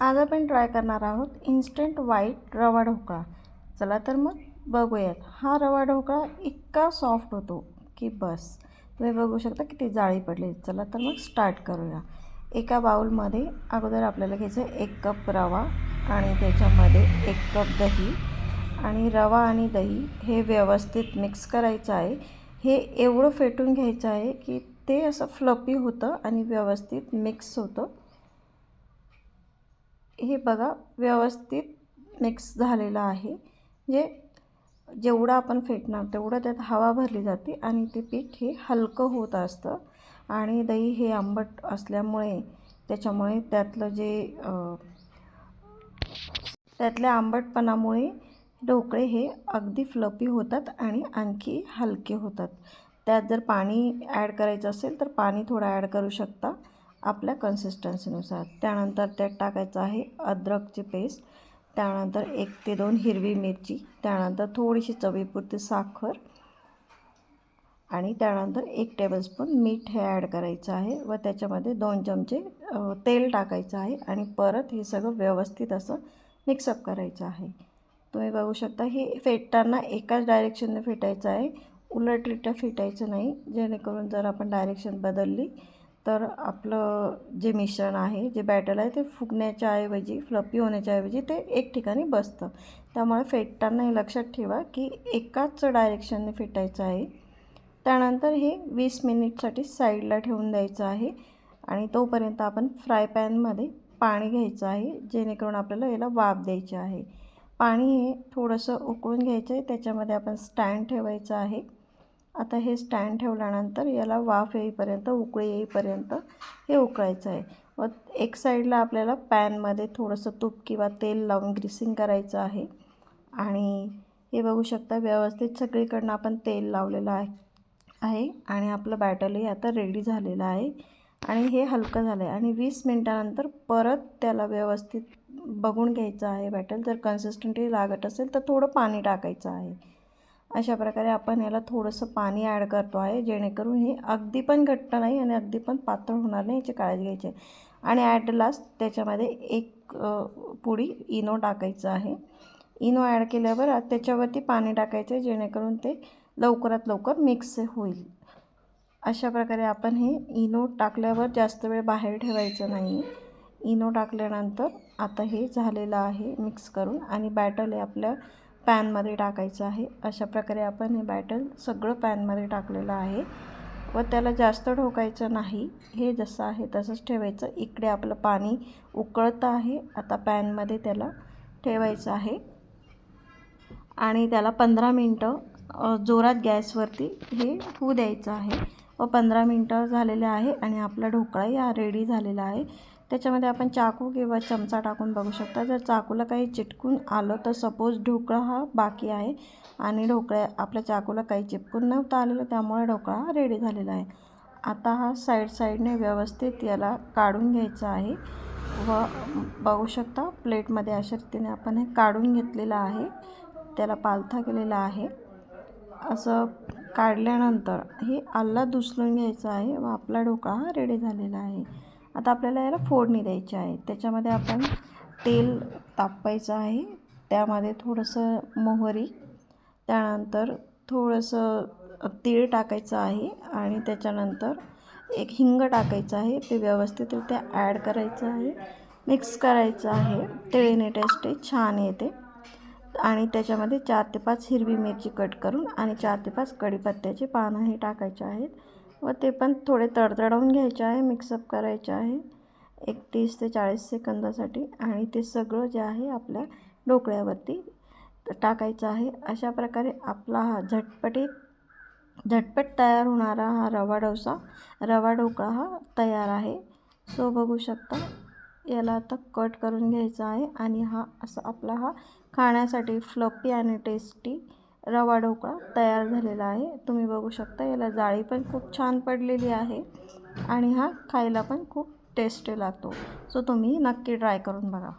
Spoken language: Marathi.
आज आपण ट्राय करणार आहोत इन्स्टंट व्हाईट रवा ढोकळा. चला तर मग बघूयात. हा रवा ढोकळा इतका सॉफ्ट होतो की बस. तुम्ही बघू शकता किती जाळी पडली. चला तर मग स्टार्ट करूया. एका बाउलमध्ये अगोदर आपल्याला घ्यायचं आहे एक कप रवा आणि त्याच्यामध्ये एक कप दही. आणि रवा आणि दही हे व्यवस्थित मिक्स करायचं आहे. हे एवढं फेटून घ्यायचं आहे की ते असं फ्लपी होतं आणि व्यवस्थित मिक्स होतं. हे बघा व्यवस्थित मिक्स झालेलं आहे. जे जेवढं आपण फेटणार तेवढं त्यात हवा भरली जाते आणि ते पीठ हे हलकं होत असतं. आणि दही हे आंबट असल्यामुळे त्याच्यामुळे त्यातलं जे त्यातल्या आंबटपणामुळे ढोकळे हे अगदी फ्लपी होतात आणि आणखी हलके होतात. त्यात जर पाणी ॲड करायचं असेल तर पाणी थोडं ॲड करू शकता. आपल्या कन्सिस्टन्सीनुसार त्यानंतर त्यात टाकायचं आहे अद्रकची पेस्ट. त्यानंतर एक ते दोन हिरवी मिरची. त्यानंतर थोडीशी चवीपुरती साखर. आणि त्यानंतर एक टेबलस्पून मीठ हे ॲड करायचं आहे व त्याच्यामध्ये दोन चमचे तेल टाकायचं आहे आणि परत हे सगळं व्यवस्थित असं मिक्सअप करायचं आहे. तुम्ही बघू शकता हे फेटताना एकाच डायरेक्शनने फेटायचं आहे. उलटरित्या फेटायचं नाही. जेणेकरून जर आपण डायरेक्शन बदलली तर आपलं जे मिश्रण आहे जे बॅटर आहे ते फुगण्याच्या ऐवजी फ्लपी होण्याच्या ऐवजी ते एक ठिकाणी बसतं. त्यामुळे फेटताना हे लक्षात ठेवा की एकाच डायरेक्शनने फेटायचं आहे. त्यानंतर हे वीस मिनिटसाठी साईडला ठेवून द्यायचं आहे आणि तोपर्यंत आपण फ्राय पॅनमध्ये पाणी घ्यायचं आहे जेणेकरून आपल्याला याला वाफ द्यायची आहे. पाणी हे थोडंसं उकळून घ्यायचं आहे त्याच्यामध्ये आपण स्टँड ठेवायचं आहे. आता हे स्टँड ठेवल्यानंतर याला वाफ येईपर्यंत उकळी येईपर्यंत हे उकळायचं आहे. व एक साईडला आपल्याला पॅनमध्ये थोडंसं तूप किंवा तेल लावून ग्रिसिंग करायचं आहे. आणि हे बघू शकता व्यवस्थित सगळीकडनं आपण तेल लावलेलं आहे. आहे. आणि आपलं बॅटरही आता रेडी झालेलं आहे. आणि हे हलकं झालं आहे. आणि वीस मिनटानंतर परत त्याला व्यवस्थित बघून घ्यायचं आहे बॅटर. जर कन्सिस्टंटली लागत असेल तर थोडं पाणी टाकायचं आहे. अशा प्रकारे आपण याला थोडंसं पाणी ॲड करतो आहे जेणेकरून हे अगदी पण घट्ट नाही आणि अगदी पण पातळ होणार नाही याची काळजी घ्यायची आहे. आणि ॲट लास्ट त्याच्यामध्ये एक पुडी इनो टाकायचं आहे. इनो ॲड केल्यावर त्याच्यावरती पाणी टाकायचं आहे जेणेकरून ते लवकरात लवकर मिक्स होईल. अशा प्रकारे आपण हे इनो टाकल्यावर जास्त वेळ बाहेर ठेवायचं नाही. इनो टाकल्यानंतर आता हे झालेलं आहे मिक्स करून आणि बॅटल हे आपल्या पॅनमध्ये टाकायचं आहे. अशा प्रकारे आपण हे बॅटर सगळं पॅनमध्ये टाकलेलं आहे. व त्याला जास्त ढोकायचं नाही. हे जसं आहे तसंच ठेवायचं. इकडे आपलं पाणी उकळतं आहे. आता पॅनमध्ये त्याला ठेवायचं आहे. आणि त्याला पंधरा मिनटं जोरात गॅसवरती हे होऊ द्यायचं आहे. व पंधरा मिनटं झालेले आहे आणि आपला ढोकळाही या रेडी झालेला आहे. त्याच्यामध्ये आपण चाकू किंवा चमचा टाकून बघू शकता. जर चाकूला काही चिटकून आलं तर सपोज ढोकळा हा बाकी आहे आणि ढोकळ्या आपल्या चाकूला काही चिपकून नव्हतं आलेलं त्यामुळे ढोकळा हा रेडी झालेला आहे. आता हा साईड साईडने व्यवस्थित याला काढून घ्यायचा आहे व बघू शकता प्लेटमध्ये अशा रीतीने आपण हे काढून घेतलेलं आहे. त्याला पालथा केलेला आहे. असं काढल्यानंतर हे आल्ला दुसरून घ्यायचं आहे व आपला ढोकळा हा रेडी झालेला आहे. आता आपल्याला याला फोडणी द्यायची आहे. त्याच्यामध्ये आपण तेल तापवायचं आहे. त्यामध्ये थोडंसं मोहरी त्यानंतर थोडंसं तीळ टाकायचं आहे आणि त्याच्यानंतर एक हिंग टाकायचं आहे. ते व्यवस्थितरित्या ॲड करायचं आहे. मिक्स करायचं आहे. तेळीने टेस्ट छान येते. आणि त्याच्यामध्ये चार ते पाच हिरवी मिरची कट करून आणि चार ते पाच कढीपत्त्याचे पानं हे टाकायचे आहेत. व ते पण थोडे तडतडवून घ्यायचे आहे मिक्सअप करायचे आहे. एक तीस ते चाळीस सेकंदासाठी आणि ते सगळं जे आहे आपल्या ढोकळ्यावरती टाकायचं आहे. अशा प्रकारे आपला हा झटपटीत झटपट तयार होणारा हा रवा डोसा रवा ढोकळा हा तयार आहे. सो बघू शकता याला आता कट करून घ्यायचा आहे आणि हा असा आपला हा खाण्यासाठी फ्लपी आणि टेस्टी रवा ढोकळा तयार झालेला आहे. तुम्ही बघू शकता याला जाळी पण खूप छान पडलेली आहे आणि हा खायला पण खूप टेस्टी लागतो सो तुम्ही नक्की ट्राय करून बघा.